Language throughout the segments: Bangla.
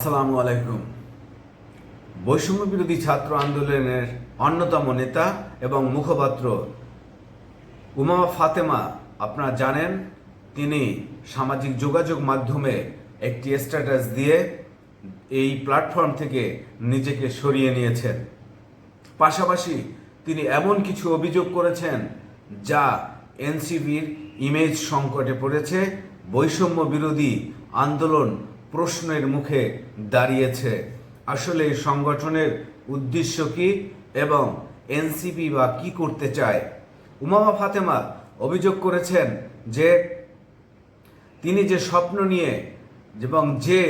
আসসালামু আলাইকুম। বৈষম্য বিরোধী ছাত্র আন্দোলনের অন্যতম নেতা এবং মুখপাত্র উমা ফাতেমা, আপনারা জানেন, তিনি সামাজিক যোগাযোগ মাধ্যমে একটি স্ট্যাটাস দিয়ে এই প্ল্যাটফর্ম থেকে নিজেকে সরিয়ে নিয়েছেন। পাশাপাশি তিনি এমন কিছু অভিযোগ করেছেন যা এনসিবির ইমেজ সংকটে পড়েছে। বৈষম্য বিরোধী আন্দোলন প্রশ্নের মুখে দাঁড়িয়েছে। আসলে এই সংগঠনের উদ্দেশ্য কি এবং এনসিপি বা কি করতে চায়? উমামা ফাতেমা অভিযোগ করেছেন যে, তিনি যে স্বপ্ন নিয়ে এবং যে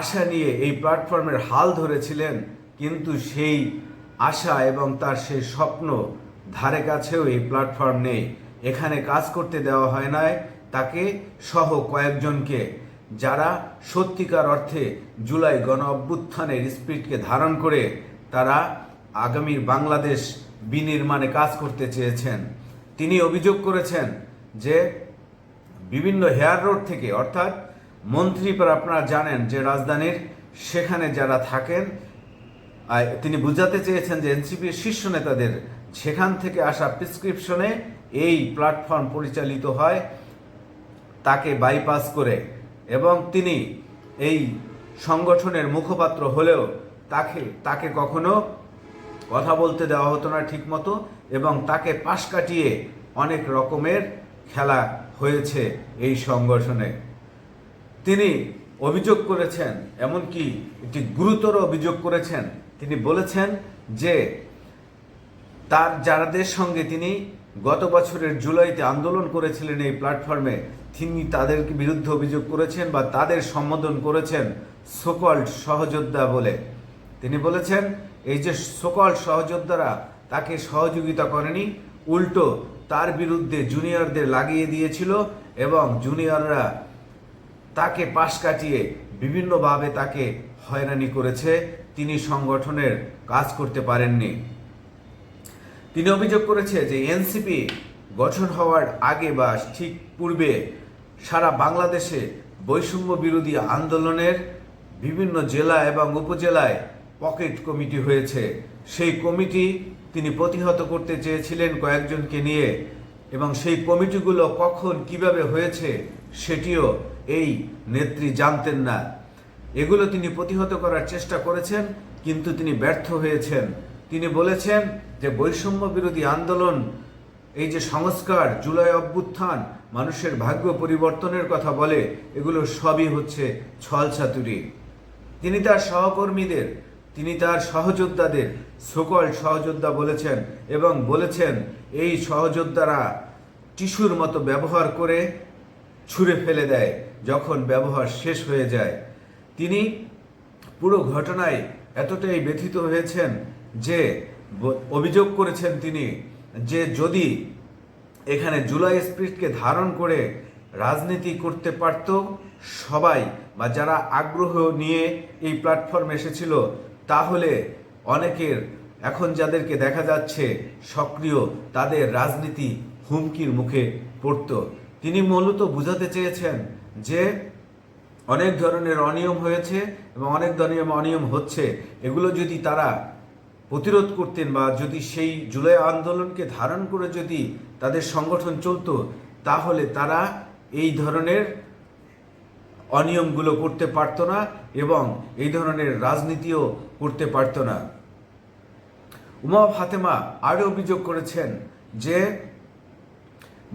আশা নিয়ে এই প্ল্যাটফর্মের হাল ধরেছিলেন, কিন্তু সেই আশা এবং তার সেই স্বপ্ন ধারে কাছেও এই প্ল্যাটফর্ম নেই। এখানে কাজ করতে দেওয়া হয় নাই। তাকে সহ কয়েকজনকে যারা সত্যিকার অর্থে জুলাই গণ অভ্যুত্থানের স্পিরিটকে ধারণ করে তারা আগামীর বাংলাদেশ বিনির্মাণে কাজ করতে চেয়েছেন। তিনি অভিযোগ করেছেন যে বিভিন্ন হেয়ার রোড থেকে, অর্থাৎ মন্ত্রীপাড়া আপনারা জানেন যে রাজধানীর সেখানে যারা থাকেন তিনি বুঝাতে চেয়েছেন যে এনসিপির শীর্ষ নেতাদের সেখান থেকে আসা প্রেসক্রিপশনে এই প্ল্যাটফর্ম পরিচালিত হয়, তাকে বাইপাস করে। এবং তিনি এই সংগঠনের মুখপাত্র হলেও তাকে তাকে কখনো কথা বলতে দেওয়া হতো না ঠিকমতো এবং তাকে পাশ কাটিয়ে অনেক রকমের খেলা হয়েছে এই সংগঠনে। তিনি অভিযোগ করেছেন, এমনকি একটি গুরুতর অভিযোগ করেছেন। তিনি বলেছেন যে তার, যারাদের সঙ্গে তিনি গত বছরের জুলাইতে আন্দোলন করেছিলেন এই প্ল্যাটফর্মে। তিনি তাদের বিরুদ্ধে অভিযোগ করেছেন বা তাদের সম্বোধন করেছেন সোকল্ড সহযোদ্ধা বলে। তিনি বলেছেন, এই যে সোকল সহযোদ্ধারা তাকে সহযোগিতা করেনি, উল্টো তার বিরুদ্ধে জুনিয়রদের লাগিয়ে দিয়েছিল এবং জুনিয়ররা তাকে পাশ কাটিয়ে বিভিন্নভাবে তাকে হয়রানি করেছে। তিনি সংগঠনের কাজ করতে পারেননি। তিনি অভিযোগ করেছে যে এনসিপি গঠন হওয়ার আগে বা ঠিক পূর্বে সারা বাংলাদেশে বৈষম্য বিরোধী আন্দোলনের বিভিন্ন জেলা এবং উপজেলায় পকেট কমিটি হয়েছে। সেই কমিটি তিনি প্রতিহত করতে চেয়েছিলেন কয়েকজনকে নিয়ে এবং সেই কমিটিগুলো কখন কীভাবে হয়েছে সেটিও এই নেত্রী জানতেন না। এগুলো তিনি প্রতিহত করার চেষ্টা করেছেন, কিন্তু তিনি ব্যর্থ হয়েছেন। তিনি বলেছেন যে বৈষম্য বিরোধী আন্দোলন, এই যে সংস্কার, জুলাই অভ্যুত্থান, মানুষের ভাগ্য পরিবর্তনের কথা বলে, এগুলো সবই হচ্ছে ছলছাতুরি। তিনি তার সহকর্মীদের, তিনি তার সহযোদ্ধাদের সকল সহযোদ্ধা বলেছেন এবং বলেছেন, এই সহযোদ্ধারা টিস্যুর মতো ব্যবহার করে ছুঁড়ে ফেলে দেয় যখন ব্যবহার শেষ হয়ে যায়। তিনি পুরো ঘটনায় এতটাই ব্যথিত হয়েছেন যে অভিযোগ করেছেন তিনি যে যদি এখানে জুলাই স্পিরিটকে ধারণ করে রাজনীতি করতে পারত, সবাই বা যারা আগ্রহ নিয়ে এই প্ল্যাটফর্মে এসেছিল, তাহলে অনেকের এখন যাদেরকে দেখা যাচ্ছে সক্রিয়, তাদের রাজনীতি হুমকির মুখে পড়ত। তিনি মূলত বুঝাতে চেয়েছেন যে অনেক ধরনের অনিয়ম হয়েছে এবং অনেক ধরনের অনিয়ম হচ্ছে। এগুলো যদি তারা প্রতিরোধ করতেন বা যদি সেই জুলাই আন্দোলনকে ধারণ করে যদি তাদের সংগঠন চলতো, তাহলে তারা এই ধরনের অনিয়মগুলো করতে পারতো না এবং এই ধরনের রাজনীতিও করতে পারতো না। উমা ফাতেমা আরও অভিযোগ করেছেন যে,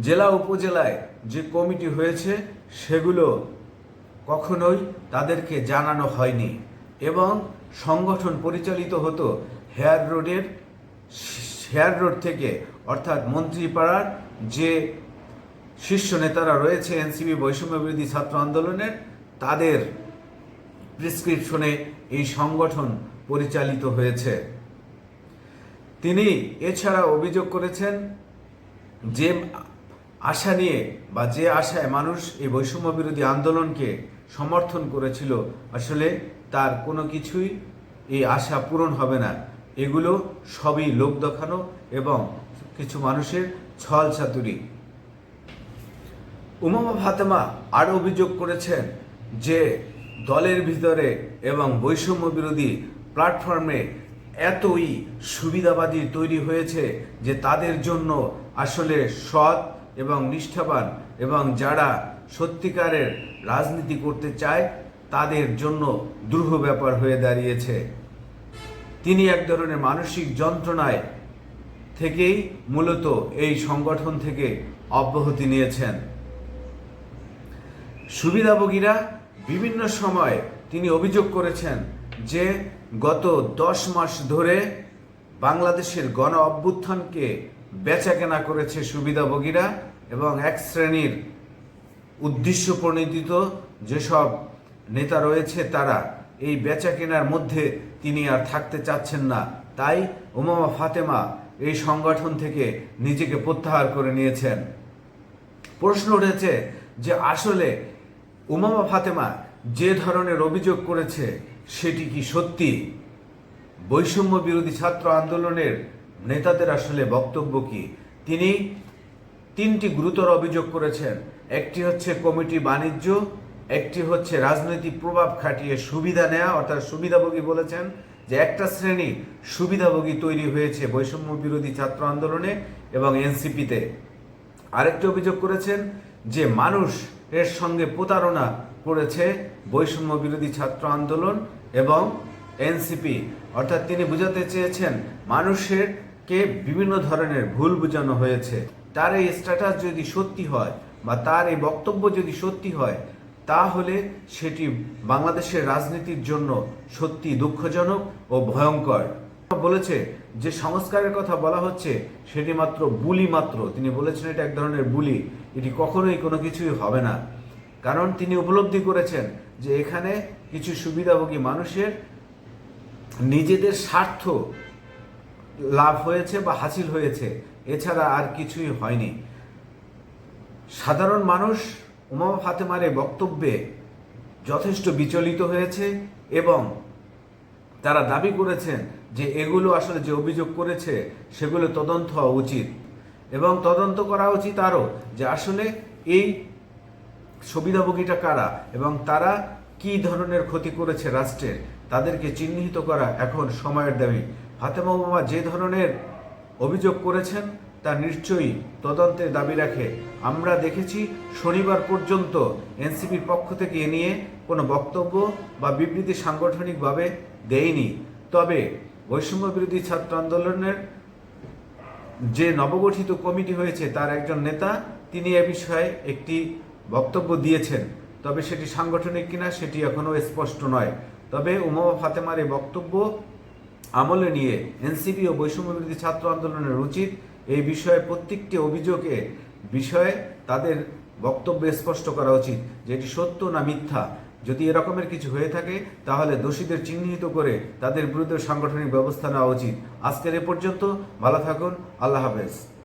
জেলা উপজেলায় যে কমিটি হয়েছে, সেগুলো কখনোই তাদেরকে জানানো হয়নি এবং সংগঠন পরিচালিত হতো হেয়ার রোডের, হেয়ার রোড থেকে, অর্থাৎ মন্ত্রীপাড়ার যে শীর্ষ নেতারা রয়েছে, এনসিপি বৈষম্য বিরোধী ছাত্র আন্দোলনের, তাদের প্রেসক্রিপশনে এই সংগঠন পরিচালিত হয়েছে। তিনি এছাড়া অভিযোগ করেছেন যে আশা নিয়ে বা যে আশায় মানুষ এই বৈষম্য বিরোধী আন্দোলনকে সমর্থন করেছিল, আসলে তার কোনো কিছুই এই আশা পূরণ হবে না। এগুলো সবই লোক দেখানো এবং কিছু মানুষের ছল চাতুরি। উমামা ফাতেমা আরও অভিযোগ করেছেন যে দলের ভিতরে এবং বৈষম্য বিরোধী প্ল্যাটফর্মে এতই সুবিধাবাদী তৈরি হয়েছে যে তাদের জন্য আসলে সৎ এবং নিষ্ঠাবান এবং যারা সত্যিকারের রাজনীতি করতে চায় তাদের জন্য দুর্হ ব্যাপার হয়ে দাঁড়িয়েছে। তিনি এক ধরনের মানসিক যন্ত্রণায় থেকেই মূলত এই সংগঠন থেকে অব্যাহতি নিয়েছেন। সুবিধাভোগীরা বিভিন্ন সময় তিনি অভিযোগ করেছেন যে গত দশ মাস ধরে বাংলাদেশের গণ অভ্যুত্থানকে বেচাকেনা করেছে সুবিধাভোগীরা এবং এক শ্রেণির উদ্দেশ্য প্রণোদিত যেসব নেতা রয়েছে তারা এই বেচা কেনার মধ্যে তিনি আর থাকতে চাচ্ছেন না। তাই উমামা ফাতেমা এই সংগঠন থেকে নিজেকে প্রত্যাহার করে নিয়েছেন। প্রশ্ন উঠেছে যে আসলে উমামা ফাতেমা যে ধরনের অভিযোগ করেছে, সেটি কি সত্যি? বৈষম্য বিরোধী ছাত্র আন্দোলনের নেতাদের আসলে বক্তব্য কি? তিনি তিনটি গুরুতর অভিযোগ করেছেন। একটি হচ্ছে কমিটি বাণিজ্য একটি হচ্ছে রাজনৈতিক প্রভাব খাটিয়ে সুবিধা নেওয়া অর্থাৎ সুবিধাভোগী বলেছেন যে একটা শ্রেণি সুবিধাভোগী তৈরি হয়েছে বৈষম্য বিরোধী ছাত্র আন্দোলনে এবং এনসিপিতে। আরেকটি অভিযোগ করেছেন যে মানুষ এর সঙ্গে প্রতারণা করেছে বৈষম্য বিরোধী ছাত্র আন্দোলন এবং এনসিপি। অর্থাৎ তিনি বোঝাতে চেয়েছেন মানুষের কে বিভিন্ন ধরনের ভুল বোঝানো হয়েছে। তার এই স্ট্যাটাস যদি সত্যি হয় বা তার এই বক্তব্য যদি সত্যি হয় তাহলে সেটি বাংলাদেশের রাজনীতির জন্য সত্যি দুঃখজনক ও ভয়ঙ্কর। বলেছে যে সংস্কারের কথা বলা হচ্ছে, সেটি মাত্র বুলি মাত্র। তিনি বলেছেন এটা এক ধরনের বুলি। এটি কখনোই কোনো কিছুই হবে না। কারণ তিনি উপলব্ধি করেছেন যে এখানে কিছু সুবিধাভোগী মানুষের নিজেদের স্বার্থ লাভ হয়েছে বা হাসিল হয়েছে। এছাড়া আর কিছুই হয়নি। সাধারণ মানুষ উমামা ফাতেমার এই বক্তব্যে যথেষ্ট বিচলিত হয়েছে এবং তারা দাবি করেছেন যে এগুলো আসলে যে অভিযোগ করেছে, সেগুলো তদন্ত হওয়া উচিত এবং তদন্ত করা উচিত আরও যে আসলে এই সুবিধাভোগীটা কারা এবং তারা কি ধরনের ক্ষতি করেছে রাষ্ট্রের, তাদেরকে চিহ্নিত করা এখন সময়ের দাবি। ফাতেমা মামা যে ধরনের অভিযোগ করেছেন তা নিশ্চয়ই তদন্তের দাবি রাখে। আমরা দেখেছি শনিবার পর্যন্ত এনসিপির পক্ষ থেকে এ নিয়ে কোনো বক্তব্য বা বিবৃতি সাংগঠনিকভাবে দেয়নি। তবে বৈষম্য বিরোধী ছাত্র আন্দোলনের যে নবগঠিত কমিটি হয়েছে, তার একজন নেতা, তিনি এ বিষয়ে একটি বক্তব্য দিয়েছেন। তবে সেটি সাংগঠনিক কিনা, সেটি এখনও স্পষ্ট নয়। তবে উমামা ফাতেমার এই বক্তব্য আমলে নিয়ে এনসিপি ও বৈষম্য বিরোধী ছাত্র আন্দোলনের উচিত এই বিষয়ে প্রত্যেকটি অভিযোগে বিষয়ে তাদের বক্তব্য স্পষ্ট করা উচিত যে এটি সত্য না মিথ্যা। যদি এরকমের কিছু হয়ে থাকে, তাহলে দোষীদের চিহ্নিত করে তাদের বিরুদ্ধে সাংগঠনিক ব্যবস্থা নেওয়া উচিত। আজকের এ পর্যন্ত, ভালো থাকুন, আল্লাহ হাফেজ।